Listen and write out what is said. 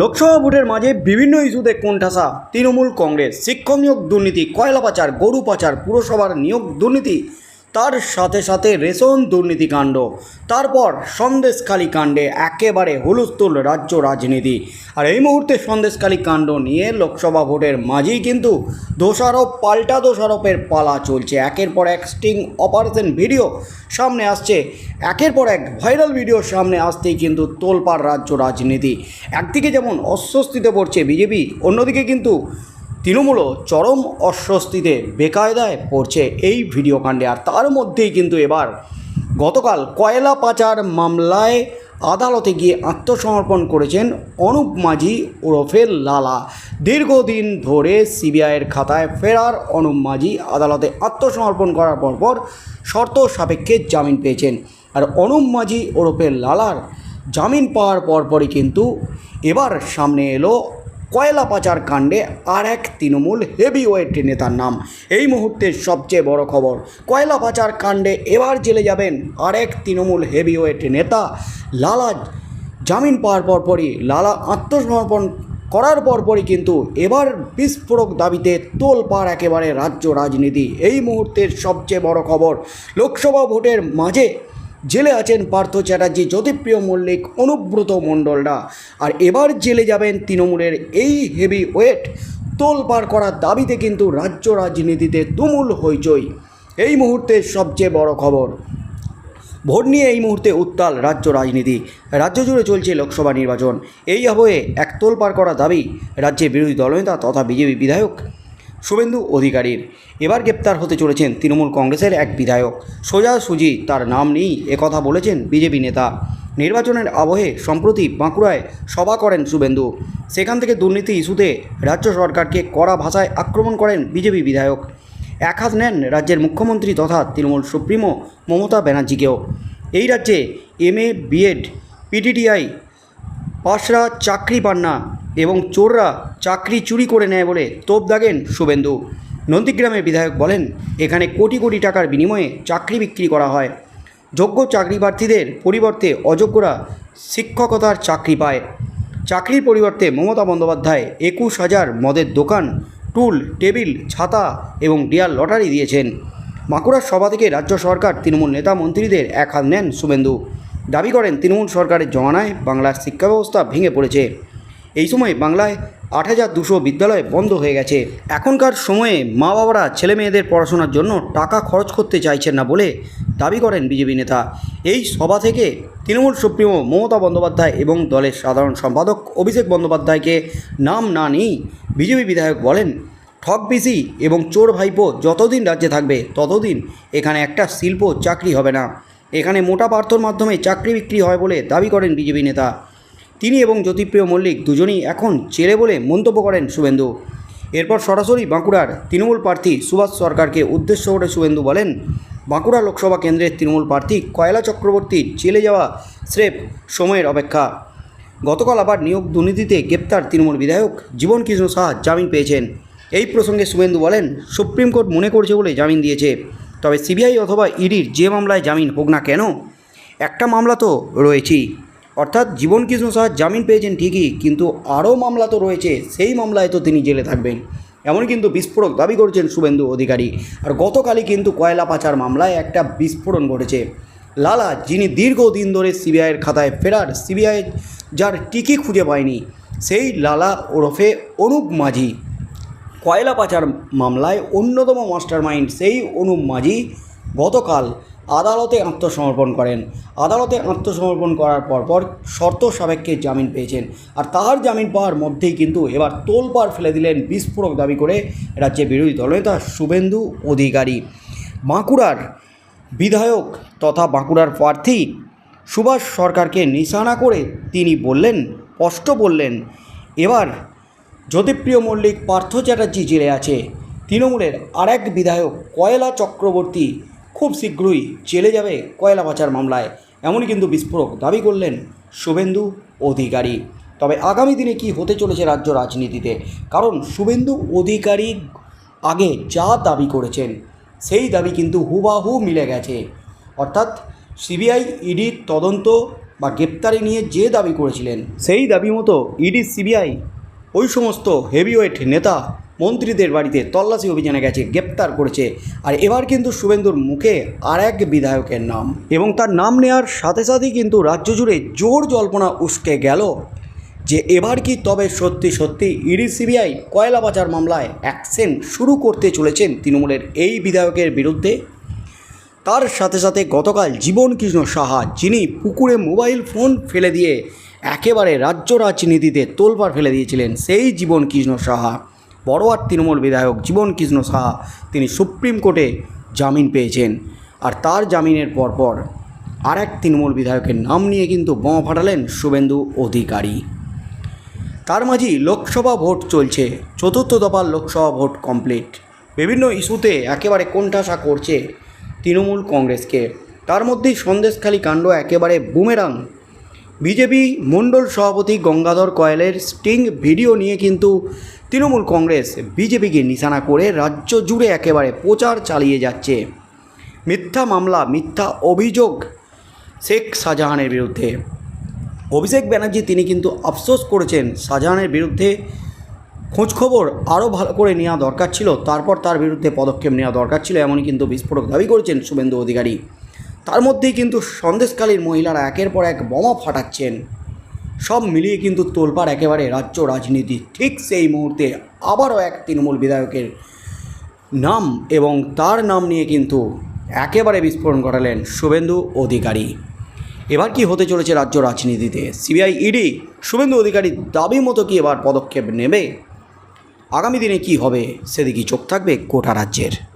লোকসভা ভোটের মাঝে বিভিন্ন ইস্যুতে কোণঠাসা তৃণমূল কংগ্রেস। শিক্ষক নিয়োগ দুর্নীতি, কয়লা পাচার, গরু পাচার, পুরসভার নিয়োগ দুর্নীতি। তার সাথে সাথে রেশন দুর্নীতিকাণ্ড তারপর সন্দেশখালী কাণ্ডে একেবারে হুলস্থুল রাজ্য রাজনীতি। আর এই মুহূর্তে সন্দেশখালী কাণ্ড নিয়ে লোকসভা ভোটের মাঝেই কিন্তু দোষারোপ, পাল্টা দোষারোপের পালা চলছে। একের পর এক স্টিং অপারেশন ভিডিও সামনে আসছে। একের পর এক ভাইরাল ভিডিও সামনে আসতেই কিন্তু তোলপাড় রাজ্য রাজনীতি। একদিকে যেমন অস্বস্তিতে পড়ছে বিজেপি, অন্যদিকে কিন্তু তৃণমূলও চরম অস্বস্তিতে বেকায়দায় পড়ছে এই ভিডিও কাণ্ডে আর তার মধ্যেই কিন্তু এবার গতকাল কয়লা পাচার মামলায় আদালতে গিয়ে আত্মসমর্পণ করেছেন অনুপ মাঝি ওরফে লালা। দীর্ঘদিন ধরে সিবিআইয়ের খাতায় ফেরার অনুপ মাঝি আদালতে আত্মসমর্পণ করার পরপর শর্ত সাপেক্ষে জামিন পেয়েছেন। আর অনুপ মাঝি ওরফে লালার জামিন পাওয়ার পরপরই কিন্তু এবার সামনে এলো কয়লা পাচার কাণ্ডে আর এক তৃণমূল হেভি ওয়েট নেতার নাম। এই মুহূর্তের সবচেয়ে বড় খবর, কয়লা পাচার কাণ্ডে এবার জেলে যাবেন আর এক তৃণমূল হেভি ওয়েট নেতা। লালা জামিন পাওয়ার পরপরই, লালা আত্মসমর্পণ করার পরপরই কিন্তু এবার বিস্ফোরক দাবিতে তোল তোলপাড় একেবারে রাজ্য রাজনীতি। এই মুহূর্তের সবচেয়ে বড় খবর, লোকসভা ভোটের মাঝে জেলে আছেন পার্থ চ্যাটার্জি, জ্যোতিপ্রিয় মল্লিক, অনুব্রত মণ্ডলরা। আর এবার জেলে যাবেন তৃণমূলের এই হেভি ওয়েট তোলপাড় করার দাবিতে কিন্তু রাজ্য রাজনীতিতে তুমুল হইচই। এই মুহূর্তে সবচেয়ে বড় খবর। ভোট নিয়ে এই মুহূর্তে উত্তাল রাজ্য রাজনীতি। রাজ্য জুড়ে চলছে লোকসভা নির্বাচন। এই আবহে এক তোলপাড় করা দাবি রাজ্যের বিরোধী দলনেতা তথা বিজেপি বিধায়ক শুভেন্দু অধিকারীর। এবার গ্রেপ্তার হতে চলেছেন তৃণমূল কংগ্রেসের এক বিধায়ক। সোজাসুজি তার নাম নেই একথা বলেছেন বিজেপি নেতা। নির্বাচনের আবহে সম্প্রতি বাঁকুড়ায় সভা করেন শুভেন্দু। সেখান থেকে দুর্নীতি ইস্যুতে রাজ্য সরকারকে কড়া ভাষায় আক্রমণ করেন বিজেপি বিধায়ক। এক হাত নেন রাজ্যের মুখ্যমন্ত্রী তথা তৃণমূল সুপ্রিমো মমতা ব্যানার্জিকেও। এই রাজ্যে এম এ বিএড পিটিটিআই পাশরা, চাকরি পান না এবং চোররা চাকরি চুরি করে নেয় বলে তোপ দাগেন শুভেন্দু। নন্দীগ্রামের বিধায়ক বলেন, এখানে কোটি কোটি টাকার বিনিময়ে চাকরি বিক্রি করা হয়। যোগ্য চাকরি প্রার্থীদের পরিবর্তে অযোগ্যরা শিক্ষকতার চাকরি পায়। চাকরির পরিবর্তে মমতা বন্দ্যোপাধ্যায় একুশ হাজার মদের দোকান, টুল, টেবিল, ছাতা এবং ডিয়ার লটারি দিয়েছেন। বাঁকুড়ার সভা থেকে রাজ্য সরকার তৃণমূল নেতা মন্ত্রীদের এক হাত নেন শুভেন্দু। দাবি করেন, তৃণমূল সরকারের জমানায় বাংলার শিক্ষা ব্যবস্থা ভেঙে পড়েছে। এই সময় বাংলায় আট হাজার দুশো বিদ্যালয় বন্ধ হয়ে গেছে। এখনকার সময়ে মা বাবারা ছেলে মেয়েদের পড়াশোনার জন্য টাকা খরচ করতে চাইছেন না বলে দাবি করেন বিজেপি নেতা। এই সভা থেকে তৃণমূল সুপ্রিমো মমতা বন্দ্যোপাধ্যায় এবং দলের সাধারণ সম্পাদক অভিষেক বন্দ্যোপাধ্যায়কে নাম না নিয়েই বিজেপি বিধায়ক বলেন ঠক পিসি এবং চোর ভাইপো যতদিন রাজ্যে থাকবে ততদিন এখানে একটা শিল্প চাকরি হবে না। এখানে মোটা পার্থর মাধ্যমে চাকরি বিক্রি হয় বলে দাবি করেন বিজেপি নেতা। তিনি এবং জ্যোতিপ্রিয় মল্লিক দুজনেই এখন চেলে বলে মন্তব্য করেন শুভেন্দু। এরপর সরাসরি বাঁকুড়ার তৃণমূল প্রার্থী সুভাষ সরকারকে উদ্দেশ্য করে শুভেন্দু বলেন, বাঁকুড়া লোকসভা কেন্দ্রের তৃণমূল প্রার্থী কয়লা চক্রবর্তী জেলে যাওয়া স্রেফ সময়ের অপেক্ষা। গতকাল আবার নিয়োগ দুর্নীতিতে গ্রেপ্তার তৃণমূল বিধায়ক জীবন কৃষ্ণ সাহা জামিন পেয়েছেন। এই প্রসঙ্গে শুভেন্দু বলেন, সুপ্রিম কোর্ট মনে করছে বলে জামিন দিয়েছে, তবে সিবিআই অথবা ইডির যে মামলায় জামিন হোক না কেন, একটা মামলা তো রয়েছেই। অর্থাৎ জীবন কৃষ্ণ সাহা জামিন পেয়েছেন ঠিকই, কিন্তু আরও মামলা তো রয়েছে, সেই মামলায় তো তিনি জেলে থাকবেন। এমন কিন্তু বিস্ফোরক দাবি করছেন শুভেন্দু অধিকারী। আর গতকালই কিন্তু কয়লা পাচার মামলায় একটা বিস্ফোরণ ঘটেছে। লালা, যিনি দীর্ঘদিন ধরে সিবিআইয়ের খাতায় ফেরার, সিবিআই যার টিকি খুঁজে পায়নি, সেই লালা ওরফে অনুপ মাঝি। কয়লা পাচার মামলায় অন্যতম মাস্টারমাইন্ড সেই অনুপ মাঝি গতকাল আদালতে আত্মসমর্পণ করেন। আদালতে আত্মসমর্পণ করার পরপর শর্ত সাপেক্ষে জামিন পেয়েছেন। আর তার জামিন পাওয়ার মধ্যেই কিন্তু এবার তোলপাড় ফেলে দিলেন বিস্ফোরক দাবি করে রাজ্যে বিরোধী দলনেতা শুভেন্দু অধিকারী। বাঁকুড়ার বিধায়ক তথা বাঁকুড়ার প্রার্থী সুভাষ সরকারকে নিশানা করে তিনি বললেন, স্পষ্ট বললেন, এবার জ্যোতিপ্রিয় মল্লিক পার্থ চ্যাটার্জি জেলে আছে। তৃণমূলের আরেক বিধায়ক কয়লা চক্রবর্তী খুব শীঘ্রই জেলে যাবে কয়লা পাচার মামলায়। এমনই কিন্তু বিস্ফোরক দাবি করলেন শুভেন্দু অধিকারী। তবে আগামী দিনে কি হতে চলেছে রাজ্য রাজনীতিতে? কারণ শুভেন্দু অধিকারী আগে যা দাবি করেছেন, সেই দাবি কিন্তু হুবাহু মিলে গেছে। অর্থাৎ সিবিআই ইডির তদন্ত বা গ্রেপ্তারি নিয়ে যে দাবি করেছিলেন, সেই দাবি মতো ইডি, সিবিআই ওই সমস্ত হেভিওয়েট নেতা মন্ত্রীদের বাড়িতে তল্লাশি অভিযানে গেছে, গ্রেপ্তার করেছে। আর এবার কিন্তু শুভেন্দুর মুখে আর এক বিধায়কের নাম। এবং তার নাম নেওয়ার সাথে সাথেই কিন্তু রাজ্য জুড়ে জোর জল্পনা উস্কে গেল যে এবার কি তবে সত্যি সত্যি ইডি, সিবিআই কয়লা পাচার মামলায় অ্যাকশন শুরু করতে চলেছেন তৃণমূলের এই বিধায়কের বিরুদ্ধে। তার সাথে সাথে গতকাল জীবন কৃষ্ণ সাহা, যিনি পুকুরে মোবাইল ফোন ফেলে দিয়ে একেবারে রাজ্য রাজনীতিতে তোলপাড় ফেলে দিয়েছিলেন, সেই জীবন কৃষ্ণ সাহা। বড়োয়ার তৃণমূল বিধায়ক জীবন কৃষ্ণ সাহা তিনি সুপ্রিম কোর্টে জামিন পেয়েছেন। আর তার জামিনের পরপর আর এক তৃণমূল বিধায়কের নাম নিয়ে কিন্তু বোমা ফাটালেন শুভেন্দু অধিকারী। তার মাঝেই লোকসভা ভোট চলছে, চতুর্থ দফার লোকসভা ভোট কমপ্লিট। বিভিন্ন ইস্যুতে একেবারে কোণঠাসা করছে তৃণমূল কংগ্রেসকে। তার মধ্যেই সন্দেশখালী কাণ্ড একেবারে বুমেরাং বিজেপি মণ্ডল সভাপতি গঙ্গাধর কয়েলের স্টিং ভিডিও নিয়ে কিন্তু তৃণমূল কংগ্রেস বিজেপিকে নিশানা করে রাজ্য জুড়ে একেবারে প্রচার চালিয়ে যাচ্ছে। মিথ্যা মামলা, মিথ্যা অভিযোগ শেখ শাহজাহানের বিরুদ্ধে। অভিষেক ব্যানার্জি তিনি কিন্তু আফসোস করেছেন শাহজাহানের বিরুদ্ধে। খোঁজখবর আরও ভালো করে নেওয়া দরকার ছিল, তারপর তার বিরুদ্ধে পদক্ষেপ নেওয়া দরকার ছিল, এমনই কিন্তু বিস্ফোরক দাবি করেছেন শুভেন্দু অধিকারী। তার মধ্যেই কিন্তু সন্দেশকালীর মহিলারা একের পর এক বোমা ফাটাচ্ছেন। সব মিলিয়ে কিন্তু তোলপাড় একেবারে রাজ্য রাজনীতি ঠিক সেই মুহূর্তে আবারও এক তৃণমূল বিধায়কের নাম এবং তার নাম নিয়ে কিন্তু একেবারে বিস্ফোরণ ঘটালেন শুভেন্দু অধিকারী। এবার কি হতে চলেছে রাজ্য রাজনীতিতে? সিবিআই ইডি শুভেন্দু অধিকারীর দাবি মতো কি এবার পদক্ষেপ নেবে? আগামী দিনে কি হবে সেদিকেই চোখ থাকবে গোটা রাজ্যের।